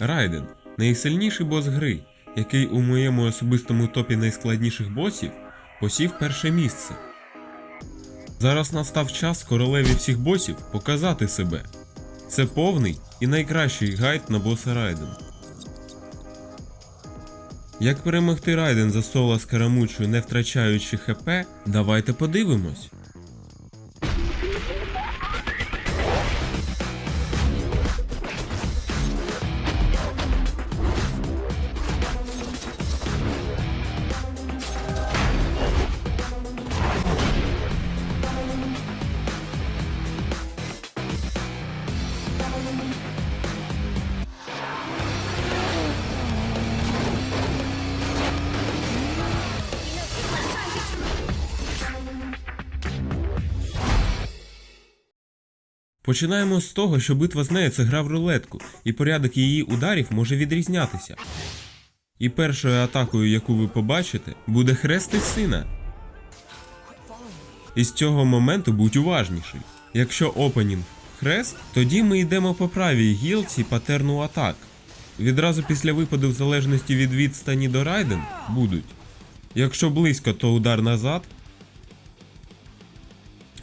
Райден найсильніший бос гри, який у моєму особистому топі найскладніших босів посів перше місце. Зараз настав час королеві всіх босів показати себе. Це повний і найкращий гайд на боса Райден. Як перемогти Райден за соло з карамучою, не втрачаючи ХП, давайте подивимось. Починаємо з того, що битва з нею це гра в рулетку, і порядок її ударів може відрізнятися. І першою атакою, яку ви побачите, буде хрести сина. І з цього моменту будь уважніший. Якщо опенінг хрест, тоді ми йдемо по правій гілці патерну атак. Відразу після випаду, в залежності від відстані до райден, будуть. Якщо близько, то удар назад,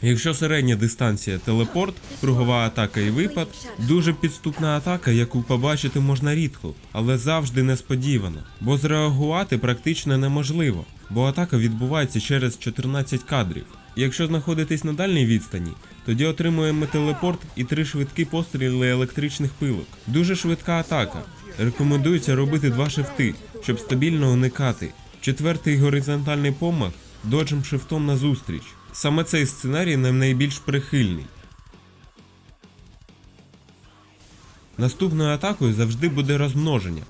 Якщо середня дистанція телепорт, кругова атака і випад, дуже підступна атака, яку побачити можна рідко, але завжди несподівано, бо зреагувати практично неможливо, бо атака відбувається через 14 кадрів. Якщо знаходитесь на дальній відстані, тоді отримуємо телепорт і три швидкі постріли електричних пилок. Дуже швидка атака. Рекомендується робити два шифти, щоб стабільно уникати. Четвертий горизонтальний помах доджем шифтом назустріч. Саме цей сценарій нам найбільш прихильний. Наступною атакою завжди буде розмноження.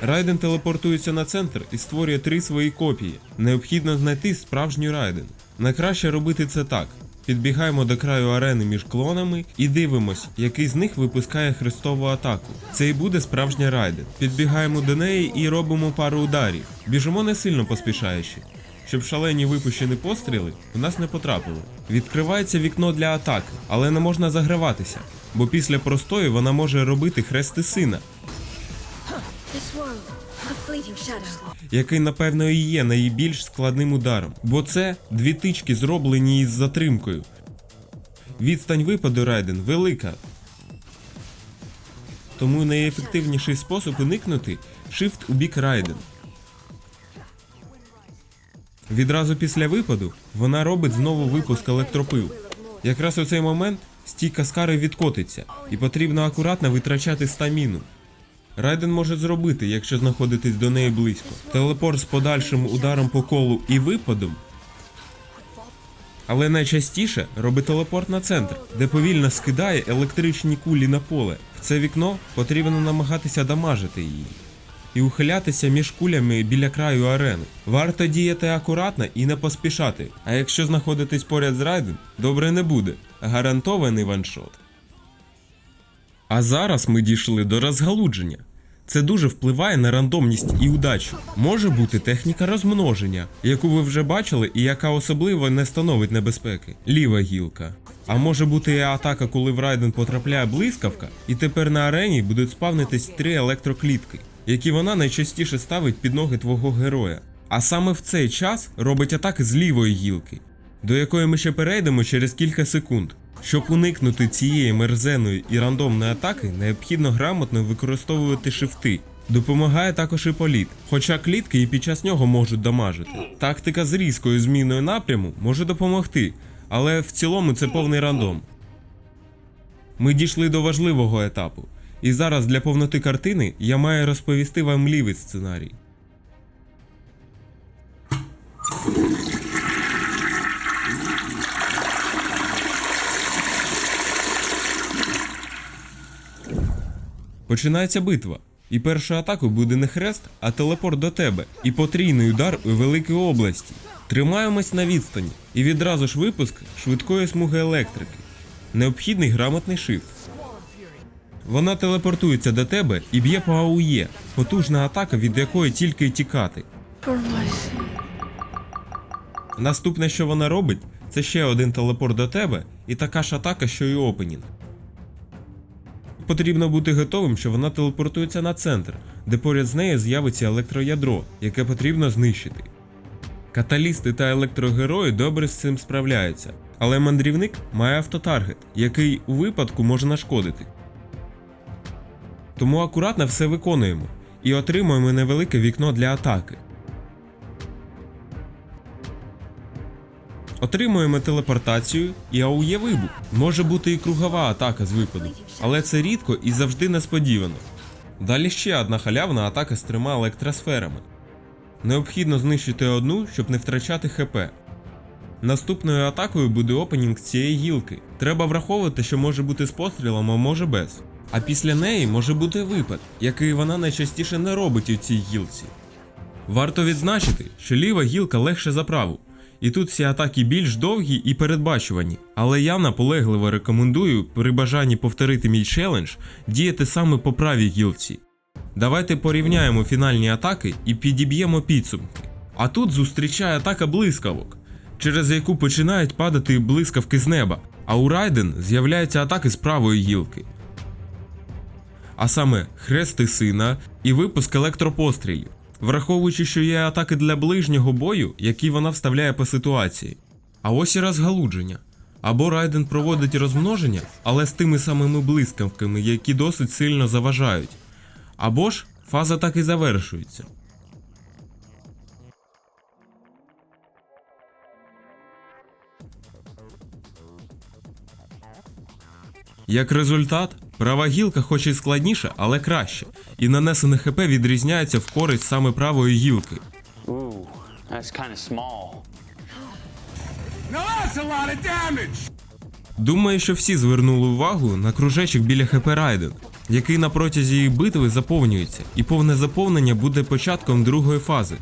Райден телепортується на центр і створює три свої копії. Необхідно знайти справжню Райден. Найкраще робити це так. Підбігаємо до краю арени між клонами і дивимось, який з них випускає хрестову атаку. Це і буде справжня Райден. Підбігаємо до неї і робимо пару ударів. Біжимо не сильно поспішаючи щоб шалені випущені постріли в нас не потрапили. Відкривається вікно для атаки, але не можна заграватися, бо після простої вона може робити хрести сина, який напевно і є найбільш складним ударом, бо це дві тички зроблені із затримкою. Відстань випаду Райден велика. Тому найефективніший спосіб уникнути shift у бік Райден. Відразу після випаду вона робить знову випуск електропил. Якраз у цей момент стійка скари відкотиться, і потрібно акуратно витрачати стаміну. Райден може зробити, якщо знаходитесь до неї близько. Телепорт з подальшим ударом по колу і випадом. Але найчастіше робить телепорт на центр, де повільно скидає електричні кулі на поле. В це вікно потрібно намагатися дамажити її і ухилятися між кулями біля краю арени. Варто діяти акуратно і не поспішати. А якщо знаходитесь поряд з Райден, добре не буде. Гарантований ваншот. А зараз ми дійшли до розгалудження. Це дуже впливає на рандомність і удачу. Може бути техніка розмноження, яку ви вже бачили і яка особливо не становить небезпеки. Ліва гілка. А може бути і атака, коли в Райден потрапляє блискавка, і тепер на арені будуть спавнитись три електроклітки, які вона найчастіше ставить під ноги твого героя. А саме в цей час робить атаки з лівої гілки, до якої ми ще перейдемо через кілька секунд. Щоб уникнути цієї мерзеної і рандомної атаки, необхідно грамотно використовувати шифти. Допомагає також і політ, хоча клітки і під час нього можуть дамажити. Тактика з різкою зміною напряму може допомогти, але в цілому це повний рандом. Ми дійшли до важливого етапу, і зараз для повноти картини я маю розповісти вам лівий сценарій. Починається битва. І першою атакою буде не хрест, а телепорт до тебе. І потрійний удар у великій області. Тримаємось на відстані. І відразу ж випуск швидкої смуги електрики. Необхідний грамотний шифт. Вона телепортується до тебе і б'є по АУЄ. Потужна атака, від якої тільки й тікати. Наступне, що вона робить, це ще один телепорт до тебе і така ж атака, що й опенінг. потрібно бути готовим, що вона телепортується на центр, де поряд з нею з'явиться електроядро, яке потрібно знищити. Каталісти та електрогерої добре з цим справляються, але мандрівник має автотаргет, який у випадку може нашкодити. Тому акуратно все виконуємо і отримуємо невелике вікно для атаки. Отримуємо телепортацію і аує вибух. Може бути і кругова атака з випаду, але це рідко і завжди несподівано. Далі ще одна халявна атака з трьома електросферами. Необхідно знищити одну, щоб не втрачати ХП. Наступною атакою буде опенінг цієї гілки. Треба враховувати, що може бути з пострілом, а може без. А після неї може бути випад, який вона найчастіше не робить у цій гілці. Варто відзначити, що ліва гілка легше за праву, і тут всі атаки більш довгі і передбачувані. Але я наполегливо рекомендую при бажанні повторити мій челендж діяти саме по правій гілці. Давайте порівняємо фінальні атаки і підіб'ємо підсумки. А тут зустрічає атака блискавок, через яку починають падати блискавки з неба, а у Райден з'являються атаки з правої гілки. А саме хрести сина і випуск електропострілів, враховуючи, що є атаки для ближнього бою, які вона вставляє по ситуації. А ось і розгалудження. Або Райден проводить розмноження, але з тими самими блискавками, які досить сильно заважають. Або ж фаза так і завершується. Як результат, права гілка хоч і складніша, але краще, і нанесене ХП відрізняється в користь саме правої гілки. Ooh, that's small. Now that's a lot of damage! Думаю, що всі звернули увагу на кружечок біля ХП Райден, який на протязі її битви заповнюється, і повне заповнення буде початком другої фази.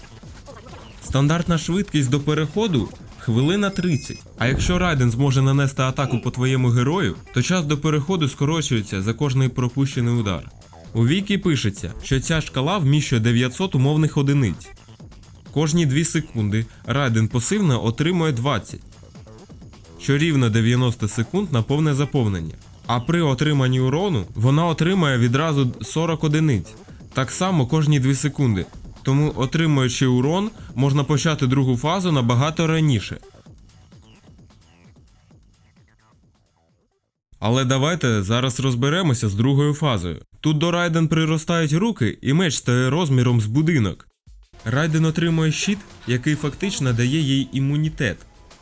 Стандартна швидкість до переходу хвилина 30. А якщо Райден зможе нанести атаку по твоєму герою, то час до переходу скорочується за кожний пропущений удар. У вікі пишеться, що ця шкала вміщує 900 умовних одиниць. Кожні 2 секунди Райден пасивно отримує 20 що рівно 90 секунд на повне заповнення. А при отриманні урону вона отримає відразу 40 одиниць, так само кожні 2 секунди. Тому, отримуючи урон, можна почати другу фазу набагато раніше. Але давайте зараз розберемося з другою фазою. Тут до Райден приростають руки, і меч стає розміром з будинок. Райден отримує щит, який фактично дає їй імунітет.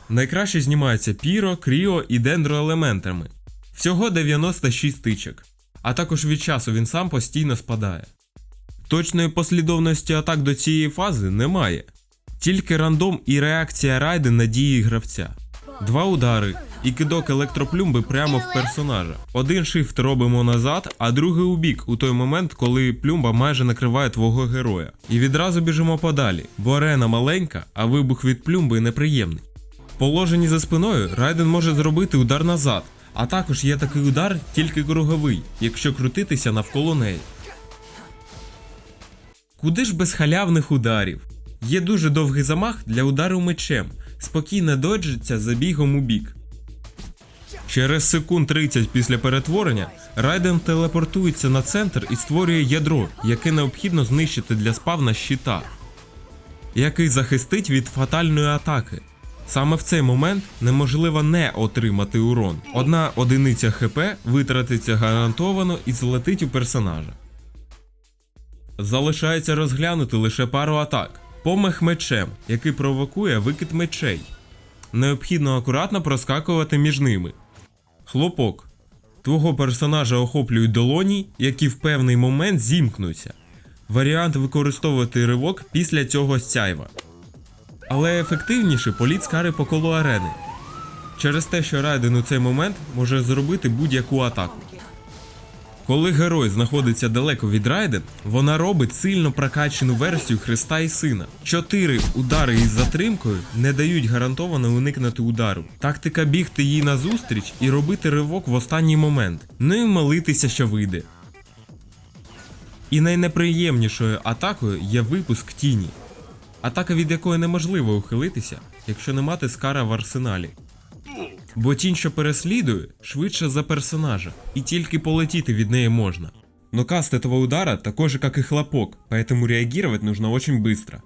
Найкраще знімаються піро, кріо і дендроелементами. Всього 96 тичок. А також від часу він сам постійно спадає. Точної послідовності атак до цієї фази немає. Тільки рандом і реакція райди на дії гравця. Два удари і кидок електроплюмби прямо в персонажа. Один шифт робимо назад, а другий у бік у той момент, коли плюмба майже накриває твого героя. І відразу біжимо подалі, бо арена маленька, а вибух від плюмби неприємний. В положенні за спиною Райден може зробити удар назад, а також є такий удар тільки круговий, якщо крутитися навколо неї. Куди ж без халявних ударів? Є дуже довгий замах для удару мечем, спокійно доджиться забігом у бік. Через секунд 30 після перетворення Райден телепортується на центр і створює ядро, яке необхідно знищити для спавна щита, який захистить від фатальної атаки. Саме в цей момент неможливо не отримати урон. Одна одиниця ХП витратиться гарантовано і злетить у персонажа. Залишається розглянути лише пару атак. Помах мечем, який провокує викид мечей. Необхідно акуратно проскакувати між ними. Хлопок. Твого персонажа охоплюють долоні, які в певний момент зімкнуться. Варіант використовувати ривок після цього сяйва. Але ефективніше політ з кари по колу арени. Через те, що Райден у цей момент може зробити будь-яку атаку. Коли герой знаходиться далеко від Райден, вона робить сильно прокачену версію Христа і Сина. Чотири удари із затримкою не дають гарантовано уникнути удару. Тактика бігти їй назустріч і робити ривок в останній момент. Ну і молитися, що вийде. І найнеприємнішою атакою є випуск тіні. Атака від якої неможливо ухилитися, якщо не мати скара в арсеналі Бо тінь, що переслідує, швидше за персонажа, і тільки полетіти від неї можна. Но каст этого удара такой же, как и хлопок, поэтому реагировать нужно очень быстро.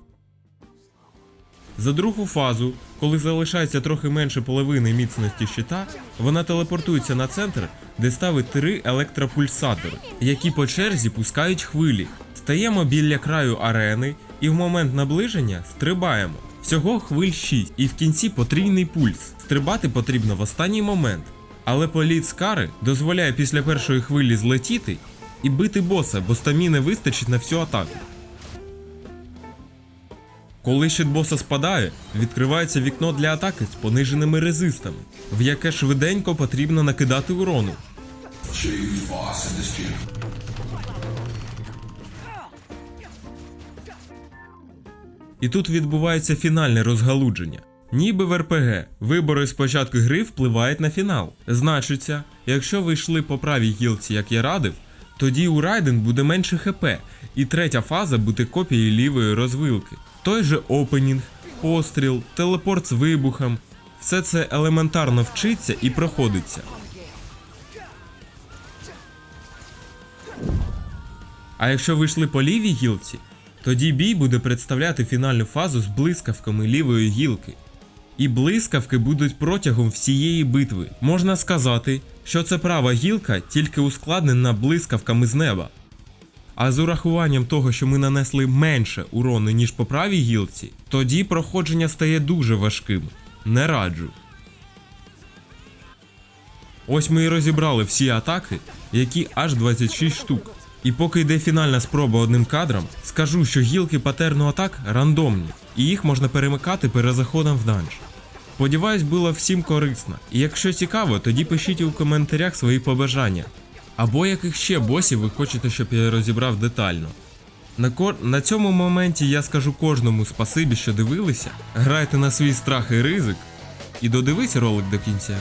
За другу фазу, коли залишається трохи менше половини міцності щита, вона телепортується на центр, де ставить три електропульсатори, які по черзі пускають хвилі. Стаємо біля краю арени і в момент наближення стрибаємо. Всього хвиль 6, і в кінці потрійний пульс. Стрибати потрібно в останній момент. Але політ Скари дозволяє після першої хвилі злетіти і бити боса, бо стаміни вистачить на всю атаку. Коли щит боса спадає, відкривається вікно для атаки з пониженими резистами, в яке швиденько потрібно накидати урону. І тут відбувається фінальне розгалудження. Ніби в РПГ вибори з початку гри впливають на фінал. Значиться, якщо ви йшли по правій гілці, як я радив, тоді у Райден буде менше ХП, і третя фаза буде копією лівої розвилки. Той же опенінг, постріл, телепорт з вибухом. Все це елементарно вчиться і проходиться. А якщо ви йшли по лівій гілці, тоді бій буде представляти фінальну фазу з блискавками лівої гілки. І блискавки будуть протягом всієї битви. Можна сказати, що це права гілка тільки ускладнена блискавками з неба. А з урахуванням того, що ми нанесли менше урону, ніж по правій гілці, тоді проходження стає дуже важким. Не раджу. Ось ми і розібрали всі атаки, які аж 26 штук. І поки йде фінальна спроба одним кадром, скажу, що гілки патерну атак рандомні, і їх можна перемикати перезаходом в данж. Сподіваюсь, було всім корисно. І якщо цікаво, тоді пишіть у коментарях свої побажання. Або яких ще босів ви хочете, щоб я розібрав детально. На, кор... на цьому моменті я скажу кожному спасибі, що дивилися. Грайте на свій страх і ризик. І додивись ролик до кінця.